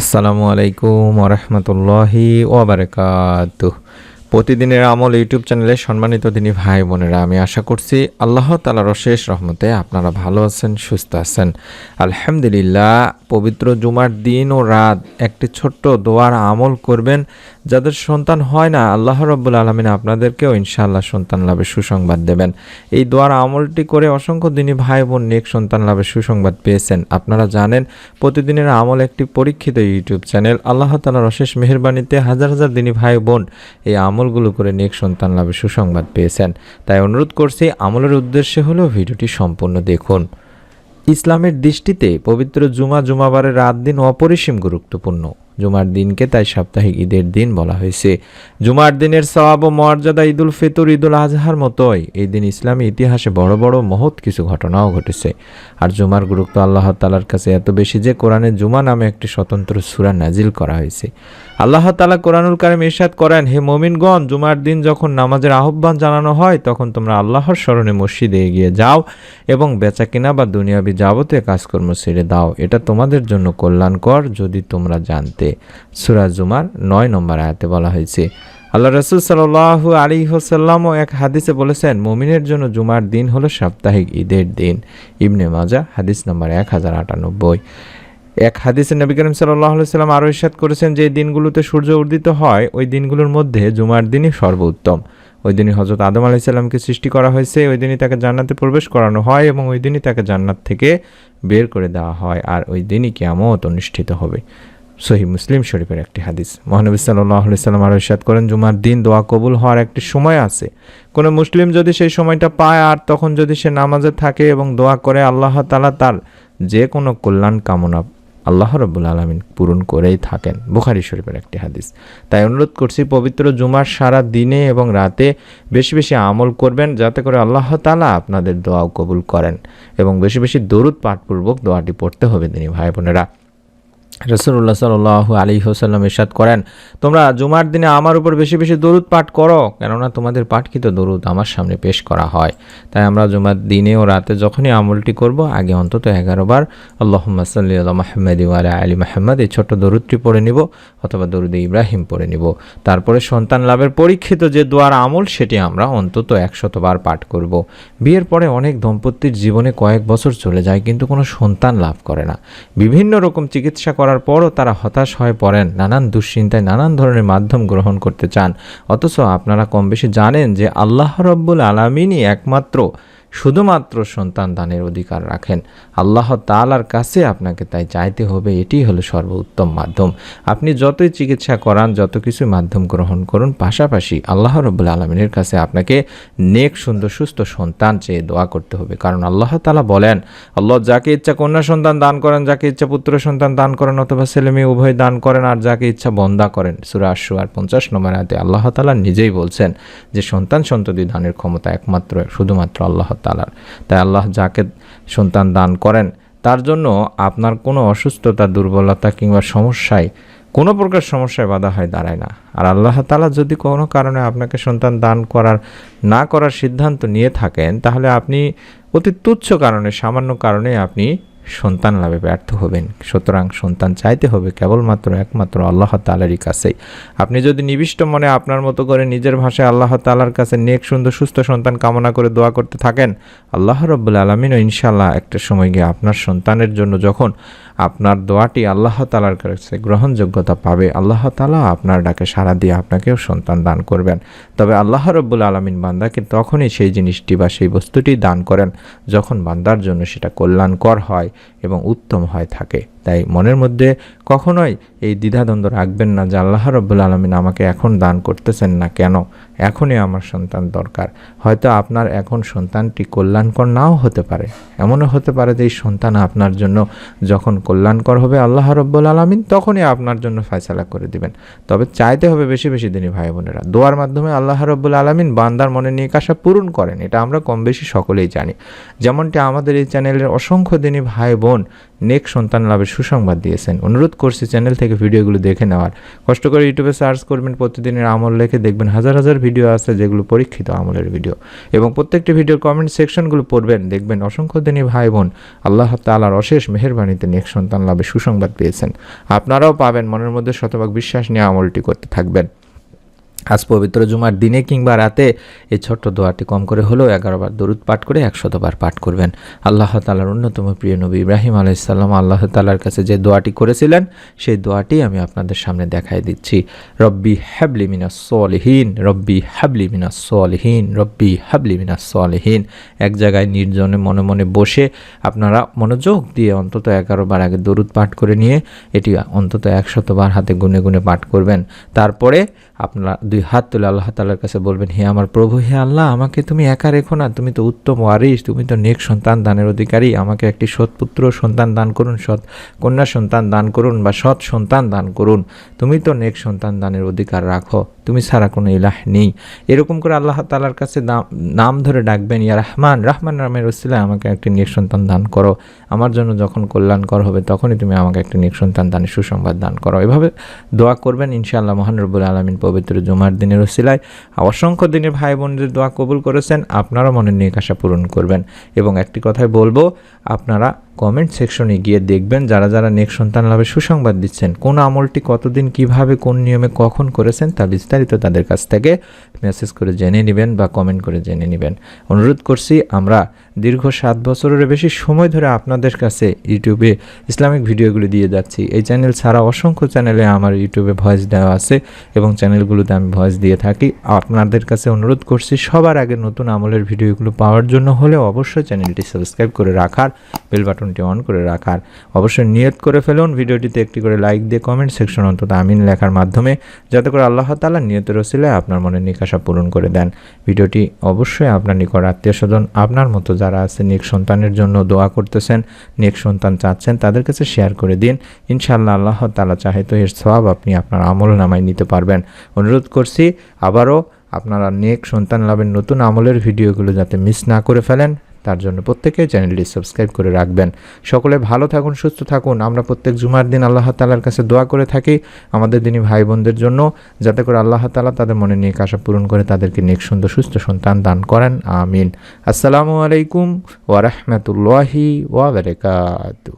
আসসালামু আলাইকুম ওরহমতুল্লাহি ওবরাকাতুহ। প্রতিদিনের আমল ইউটিউব চ্যানেলে সম্মানিত দিনী ভাই বোনেরা, আমি আশা করছি আল্লাহ তালার অশেষ রহমতে আপনারা ভালো আছেন, সুস্থ আছেন। আলহামদুলিল্লাহ, পবিত্র জুমার দিন ও রাত একটি ছোট্ট দোয়ার আমল করবেন। যাদের সন্তান হয় না, আল্লাহ রব্বুল আলমিন আপনাদেরকেও ইনশাআল্লাহ সন্তান লাভে সুসংবাদ দেবেন। এই দোয়ার আমলটি করে অসংখ্য দিনী ভাই বোন নেক সন্তান লাভে সুসংবাদ পেয়েছেন। আপনারা জানেন, প্রতিদিনের আমল একটি পরীক্ষিত ইউটিউব চ্যানেল। আল্লাহ তালার অশেষ মেহরবানিতে হাজার হাজার দিনী ভাই বোন এই আমলগুলো করে নেক সন্তান লাভে সুসংবাদ পেয়েছেন। তাই অনুরোধ করছি, আমলের উদ্দেশ্যে হলো ভিডিওটি সম্পূর্ণ দেখুন। ইসলামের দৃষ্টিতে পবিত্র জুমা জুমাবারের রাত দিন অপরিসীম গুরুত্বপূর্ণ। জুমার দিনকে তাই সাপ্তাহিক ঈদের দিন বলা হয়েছে। জুমার দিনের সওয়াব ও মর্যাদা ঈদুল ফিতর, ঈদুল আজহার মতোই। এই দিন ইসলামী ইতিহাসে বড় বড় মহৎ কিছু ঘটনাও ঘটেছে। আর জুমার গুরুত্ব আল্লাহ তালার কাছে এত বেশি যে কোরআনে জুমা নামে একটি স্বতন্ত্র সুরা নাজিল করা হয়েছে। আল্লাহ তালা কোরআনুল কারিম ইরশাদ করেন, হে মমিনগণ, জুমার দিন যখন নামাজের আহ্বান জানানো হয়, তখন তোমরা আল্লাহর স্মরণে মসজিদে এগিয়ে যাও এবং বেচা কিনা বা দুনিয়াবি যাবতীয় কাজকর্ম ছেড়ে দাও। এটা তোমাদের জন্য কল্যাণকর যদি তোমরা জানতে সুরা জুমার নয় নম্বর আয়াতে বলা হয়েছে। আল্লাহ রসুল সাল্লাহু আলী হোসাল্লামও এক হাদিসে বলেছেন, মমিনের জন্য জুমার দিন হলো সাপ্তাহিক ঈদের দিন। ইবনে মাজা হাদিস নম্বর এক হাজার আটানব্বই। এক হাদিসে নবী করিম সাল্লাম আরও ইরশাদ করেছেন যে দিনগুলোতে সূর্য উদিত হয়, ওই দিনগুলোর মধ্যে জুমার দিনই সর্বোত্তম। ওই দিনই হজরত আদম আলাইসাল্লামকে সৃষ্টি করা হয়েছে, ওই দিনই তাকে জান্নাতে প্রবেশ করানো হয় এবং ওই দিনই তাকে জান্নাত থেকে বের করে দেওয়া হয়, আর ওই দিনই কিয়ামত অনুষ্ঠিত হবে। সহি মুসলিম শরীফের একটি হাদিস। মহানবী সাল্লাহ সাল্লাম আরও ইরশাদ করেন, জুমার দিন দোয়া কবুল হওয়ার একটি সময় আছে। কোনো মুসলিম যদি সেই সময়টা পায় আর তখন যদি সে নামাজে থাকে এবং দোয়া করে, আল্লাহ তালা তার যে কোনো কল্যাণ কামনা আল্লাহ রব্বুল আলমিন পূরণ করেই থাকেন। বুখারি শরীফের একটি হাদিস। তাই অনুরোধ করছি, পবিত্র জুমার সারা দিনে এবং রাতে বেশি বেশি আমল করবেন, যাতে করে আল্লাহ তালা আপনাদের দোয়াও কবুল করেন। এবং বেশি বেশি দরুদ পাঠপূর্বক দোয়াটি পড়তে হবে তিনি ভাই বোনেরা। রসুল্লাহ সাল্লাহ আলী হোসাল্লাম ইরশাদ করেন, তোমরা জুমার দিনে আমার উপর বেশি বেশি দরুদ পাঠ করো, কেননা তোমাদের পাঠকৃত দরুদ আমার সামনে পেশ করা হয়। তাই আমরা জুমার দিনে ও রাতে যখনই আমলটি করব, আগে অন্তত এগারো বার আল্লাহ সাল্লি আল্লাহ মাহমদ ওয়ালা আলী মাহমদ এই ছোট্ট দরুদটি পড়ে নিব, অথবা দরুদে ইব্রাহিম পড়ে নিব। তারপরে সন্তান লাভের পরীক্ষিত যে দোয়ার আমল, সেটি আমরা অন্তত একশতবার পাঠ করব। বিয়ের পরে অনেক দম্পতির জীবনে কয়েক বছর চলে যায়, কিন্তু কোনো সন্তান লাভ করে না। বিভিন্ন রকম চিকিৎসা করার পরও তারা হতাশ হয়ে পড়েন। নানান দুশ্চিন্তায় নানান ধরনের মাধ্যম গ্রহণ করতে চান। অথচ আপনারা কম বেশি জানেন যে আল্লাহ রব্বুল আলমিনই একমাত্র শুধুমাত্র সন্তান দানের অধিকার রাখেন। আল্লাহ তালার কাছে আপনাকে তাই চাইতে হবে, এটি হলো সর্বোত্তম মাধ্যম। আপনি যতই চিকিৎসা করান, যত কিছু মাধ্যম গ্রহণ করুন, পাশাপাশি আল্লাহ রব্বুল আলমিনের কাছে আপনাকে নেক, সুন্দর, সুস্থ সন্তান চেয়ে দোয়া করতে হবে। কারণ আল্লাহ তালা বলেন, আল্লাহ যাকে ইচ্ছা কন্যা সন্তান দান করেন, যাকে ইচ্ছা পুত্র সন্তান দান করেন অথবা ছেলে মেয়ে উভয় দান করেন, আর যাকে ইচ্ছা বন্দা করেন। সুরা আশু আর পঞ্চাশ নম্বর আয়তে আল্লাহ তালা নিজেই বলছেন যে, সন্তান সন্ততি দানের ক্ষমতা একমাত্র, শুধুমাত্র আল্লাহ তালার তাই আল্লাহ যাকে সন্তান দান করেন, তার জন্য আপনার কোনো অসুস্থতা, দুর্বলতা কিংবা সমস্যায়, কোনো প্রকার সমস্যায় বাধা হয় দাঁড়ায় না। আর আল্লাহ তালা যদি কোনো কারণে আপনাকে সন্তান দান করার, না করার সিদ্ধান্ত নিয়ে থাকেন, তাহলে আপনি অতি তুচ্ছ কারণে, সামান্য কারণে আপনি সন্তান লাভে ব্যর্থ হবেন। সুতরাং সন্তান চাইতে হবে কেবলমাত্র একমাত্র আল্লাহ তালারই কাছেই। আপনি যদি নিবিষ্ট মনে আপনার মতো করে নিজের ভাষায় আল্লাহ তালার কাছে নেক, সুন্দর, সুস্থ সন্তান কামনা করে দোয়া করতে থাকেন, আল্লাহ রব্বুল আলমিনও ইনশাল্লাহ একটা সময় গিয়ে আপনার সন্তানের জন্য যখন আপনার দোয়াটি আল্লাহ তালার কাছে গ্রহণযোগ্যতা পাবে, আল্লাহ তালা আপনার ডাকে সাড়া দিয়ে আপনাকেও সন্তান দান করবেন। তবে আল্লাহ রব্বুল আলমিন বান্দাকে তখনই সেই জিনিসটি বা সেই বস্তুটি দান করেন যখন বান্দার জন্য সেটা কল্যাণকর হয়। এবং উত্তম হয় থাকে। তাই মনের মধ্যে কখনোই এই দ্বিধাদ্বন্দ্ব রাখবেন না যে আল্লাহ রব্বুল আলমিন আমাকে এখন দান করতেছেন না কেন? এখনই আমার সন্তান দরকার। হয়তো আপনার এখন সন্তানটি কল্যাণকর নাও হতে পারে। এমনও হতে পারে যে এই সন্তান আপনার জন্য যখন কল্যাণকর হবে আল্লাহ রব্বুল আলমিন, তখনই আপনার জন্য ফয়সালা করে দিবেন। তবে চাইতে হবে বেশি বেশি দিনই ভাই বোনেরা। দোয়ার মাধ্যমে আল্লাহ রব্বুল আলমিন বান্দার মনে নিয়ে আশা পূরণ করেন। এটা আমরা কম বেশি সকলেই জানি। যেমনটি আমাদের এই চ্যানেলের অসংখ্য দিনই ভাই বোন, নেক সন্তান লাভের সুসংবাদ দিয়েছেন। অনুরোধ করছি চ্যানেল থেকে ভিডিওগুলো দেখে নেওয়ার। কষ্ট করে ইউটিউবে সার্চ করবেন, প্রতিদিনের আমল লেখে দেখবেন হাজার হাজার ভিডিও আছে যেগুলো পরীক্ষিত আমলের ভিডিও। এবং প্রত্যেকটি ভিডিওর কমেন্ট সেকশনগুলো পড়বেন, দেখবেন অসংখ্য দিনই ভাই বোন আল্লাহ তালার অশেষ মেহরবানিতে নেক সন্তান লাভের সুসংবাদ পেয়েছেন আপনারাও পাবেন মনের মধ্যে শতভাগ বিশ্বাস নিয়ে আমলটি করতে থাকবেন। আজ পবিত্র জুমার দিনে কিংবা রাতে এই ছোট্ট দোয়াটি কম করে হলেও এগারো বার দরুদ পাঠ করে একশতবার পাঠ করবেন। আল্লাহ তালার অন্যতম প্রিয় নবী ইব্রাহিম আলাইসাল্লাম আল্লাহ তালার কাছে যে দোয়াটি করেছিলেন, সেই দোয়াটি আমি আপনাদের সামনে দেখাই দিচ্ছি। রব্বি হ্যাবলি মিনা সলহীন, রব্বি হ্যাবলি মিনা সলহীন, রব্বি হ্যাবলি মিনা সলহীন। এক জায়গায় নির্জনে মনে মনে বসে আপনারা মনোযোগ দিয়ে অন্তত এগারো বার আগে দরুদ পাঠ করে নিয়ে এটি অন্তত একশতবার হাতে গুনে গুনে পাঠ করবেন। তারপরে আপনারা দুই হাত তুলে আল্লাহ তালার কাছে বলবেন, হে আমার প্রভু, হে আল্লাহ, আমাকে তুমি একা রেখো না। তুমি তো উত্তম ওয়ারিস তুমি তো নেক সন্তান দানের অধিকারী। আমাকে একটি সৎপুত্র সন্তান দান করুন, সৎ কন্যা সন্তান দান করুন বা সৎ সন্তান দান করুন। তুমি তো নেক সন্তান দানের অধিকার রাখো। তুমি ছাড়া কোনো ইলাহ নেই। এরকম করে আল্লাহ তালার কাছে নাম- ধরে ডাকবেন, ইয়া রহমান রহমান নামের ওসিলায় আমাকে একটি নেক সন্তান দান করো। আমার জন্য যখন কল্যাণকর হবে, তখনই তুমি আমাকে একটি নেক সন্তান দানের সুসংবাদ দান করো। এভাবে দোয়া করবেন ইনশাআল্লাহ মহান রব্বুল আলমিন। পবিত্র জুমার দিনের ওসিলায় অসংখ্য দিনের ভাই বোনদের দোয়া কবুল করেছেন আপনারা মনের নিকাশা পূরণ করবেন। এবং একটি কথাই বলব, আপনারা কমেন্ট সেকশনে গিয়ে দেখবেন যারা যারা নেক সন্তান লাভের সুসংবাদ দিচ্ছেন, কোন আমলটি কতদিন, কীভাবে, কোন নিয়মে, কখন করেছেন তা বিস্তারিত তাদের কাছ থেকে মেসেজ করে জেনে নেবেন বা কমেন্ট করে জেনে নেবেন। অনুরোধ করছি, আমরা দীর্ঘ সাত বছরের বেশি সময় ধরে আপনাদের কাছে ইউটিউবে ইসলামিক ভিডিওগুলি দিয়ে যাচ্ছি। এই চ্যানেল ছাড়া অসংখ্য চ্যানেলে আমার ইউটিউবে ভয়েস দেওয়া আছে এবং চ্যানেলগুলোতে আমি ভয়েস দিয়ে থাকি। আপনাদের কাছে অনুরোধ করছি, সবার আগে নতুন আমলের ভিডিওগুলো পাওয়ার জন্য হলে অবশ্যই চ্যানেলটি সাবস্ক্রাইব করে রাখার বেল বাটনটি অন করে রাখার। অবশ্যই নিয়ত করে ফেলুন। ভিডিওটিতে একটি করে লাইক দিয়ে কমেন্ট সেকশন অন্তত আমিন লেখার মাধ্যমে, যাতে করে আল্লাহ তালা নিয়তের ওসিলায় আপনার মনে নিকাশা পূরণ করে দেন। ভিডিওটি অবশ্যই আপনার নিকট আত্মীয় স্বজন আপনার মতো যারা আছে নেক সন্তানের জন্য দোয়া করতেছেন, নেক সন্তান চাচ্ছেন, তাদের কাছে শেয়ার করে দিন। ইনশাল্লাহ আল্লাহ তালা চাহে তো এর সব আপনি আপনার আমল নামায় নিতে পারবেন। অনুরোধ করছি, আবারও আপনারা নেক সন্তান লাভের নতুন আমলের ভিডিওগুলো যাতে মিস না করে ফেলেন তার জন্য প্রত্যেকে চ্যানেলটি সাবস্ক্রাইব করে রাখবেন। সকলে ভালো থাকুন, সুস্থ থাকুন। আমরা প্রত্যেক জুমার দিন আল্লাহ তালার কাছে দোয়া করে থাকি আমাদের দিনই ভাই বোনদের জন্য, যাতে করে আল্লাহ তালা তাদের মনে নিয়ে আশা পূরণ করে তাদেরকে নেক সুন্দর, সুস্থ সন্তান দান করেন। আমিন। আসসালামু আলাইকুম ওয়ারহমতুল্লাহি ওয়াবারাকাতু